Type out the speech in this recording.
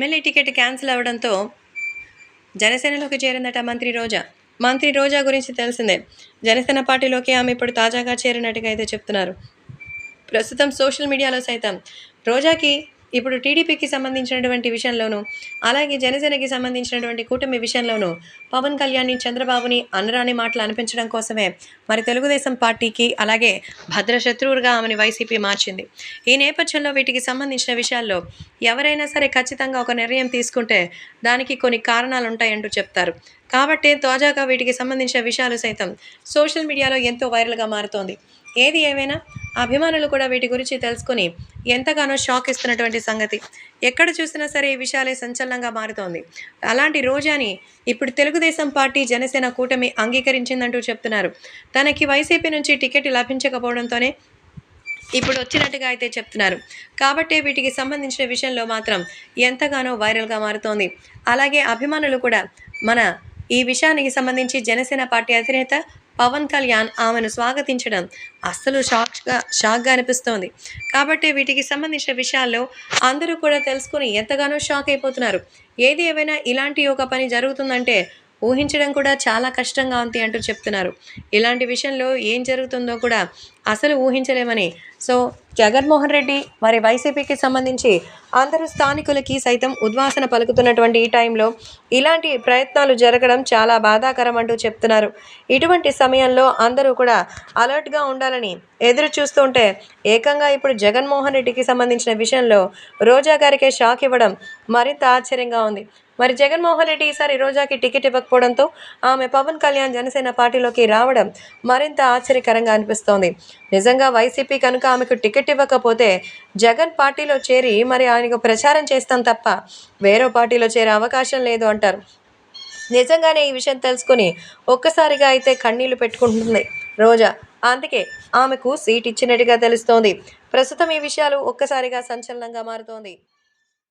MLA ticket cancel అవడంతో జనసేనలోకి చేరిందట మంత్రి రోజా. మంత్రి రోజా గురించి తెలిసిందే. జనసేన పార్టీలోకి ఆమె ఇప్పుడు తాజాగా చేరినట్టుగా అయితే చెప్తున్నారు. ప్రస్తుతం సోషల్ మీడియాలో సైతం రోజాకి ఇప్పుడు టీడీపీకి సంబంధించినటువంటి విషయంలోనూ అలాగే జనసేనకి సంబంధించినటువంటి కూటమి విషయంలోనూ పవన్ కళ్యాణ్ని చంద్రబాబుని అనరాని మాటలు అనిపించడం కోసమే మరి తెలుగుదేశం పార్టీకి అలాగే భద్రశత్రువుగా ఆమెను ఆమెని వైసీపీ మార్చింది. ఈ నేపథ్యంలో వీటికి సంబంధించిన విషయాల్లో ఎవరైనా సరే ఖచ్చితంగా ఒక నిర్ణయం తీసుకుంటే దానికి కొన్ని కారణాలు ఉంటాయంటూ చెప్తారు. కాబట్టి తాజాగా వీటికి సంబంధించిన విషయాలు సైతం సోషల్ మీడియాలో ఎంతో వైరల్గా మారుతోంది. ఏది ఏమైనా అభిమానులు కూడా వీటి గురించి తెలుసుకొని ఎంతగానో షాక్ ఇస్తున్నటువంటి సంగతి. ఎక్కడ చూసినా సరే ఈ విషయాలే సంచలనంగా మారుతోంది. అలాంటి రోజాని ఇప్పుడు తెలుగుదేశం పార్టీ జనసేన కూటమి అంగీకరించిందంటూ చెప్తున్నారు. తనకి వైసీపీ నుంచి టికెట్ లభించకపోవడంతోనే ఇప్పుడు వచ్చినట్టుగా అయితే చెప్తున్నారు. కాబట్టి వీటికి సంబంధించిన విషయంలో మాత్రం ఎంతగానో వైరల్గా మారుతోంది. అలాగే అభిమానులు కూడా మన ఈ విషయానికి సంబంధించి జనసేన పార్టీ అధినేత పవన్ కళ్యాణ్ ఆమెను స్వాగతించడం అస్సలు షాక్గా షాక్గా అనిపిస్తోంది. కాబట్టి వీటికి సంబంధించిన విషయాల్లో అందరూ కూడా తెలుసుకుని ఎంతగానో షాక్ అయిపోతున్నారు. ఏది ఏమైనా ఇలాంటి ఒక పని జరుగుతుందంటే ఊహించడం కూడా చాలా కష్టంగా ఉంది అంటూ చెప్తున్నారు. ఇలాంటి విషయంలో ఏం జరుగుతుందో కూడా అసలు ఊహించలేమని. సో జగన్మోహన్ రెడ్డి మరి వైసీపీకి సంబంధించి అందరూ స్థానికులకి సైతం ఉద్వాసన పలుకుతున్నటువంటి ఈ టైంలో ఇలాంటి ప్రయత్నాలు జరగడం చాలా బాధాకరం అంటూ చెప్తున్నారు. ఇటువంటి సమయంలో అందరూ కూడా అలర్ట్గా ఉండాలని ఎదురు చూస్తుంటే ఏకంగా ఇప్పుడు జగన్మోహన్ రెడ్డికి సంబంధించిన విషయంలో రోజా గారికే షాక్ ఇవ్వడం మరింత ఆశ్చర్యంగా ఉంది. మరి జగన్మోహన్ రెడ్డి ఈసారి రోజాకి టికెట్ ఇవ్వకపోవడంతో ఆమె పవన్ కళ్యాణ్ జనసేన పార్టీలోకి రావడం మరింత ఆశ్చర్యకరంగా అనిపిస్తోంది. నిజంగా వైసీపీ కనుక ఆమెకు టికెట్ ఇవ్వకపోతే జగన్ పార్టీలో చేరి మరి ఆయనకు ప్రచారం చేస్తాం తప్ప వేరే పార్టీలో చేరే అవకాశం లేదు అంటారు. నిజంగానే ఈ విషయం తెలుసుకుని ఒక్కసారిగా అయితే కన్నీళ్ళు పెట్టుకుంటుంది రోజా. అందుకే ఆమెకు సీట్ ఇచ్చినట్టుగా తెలుస్తోంది. ప్రస్తుతం ఈ విషయాలు ఒక్కసారిగా సంచలనంగా మారుతోంది.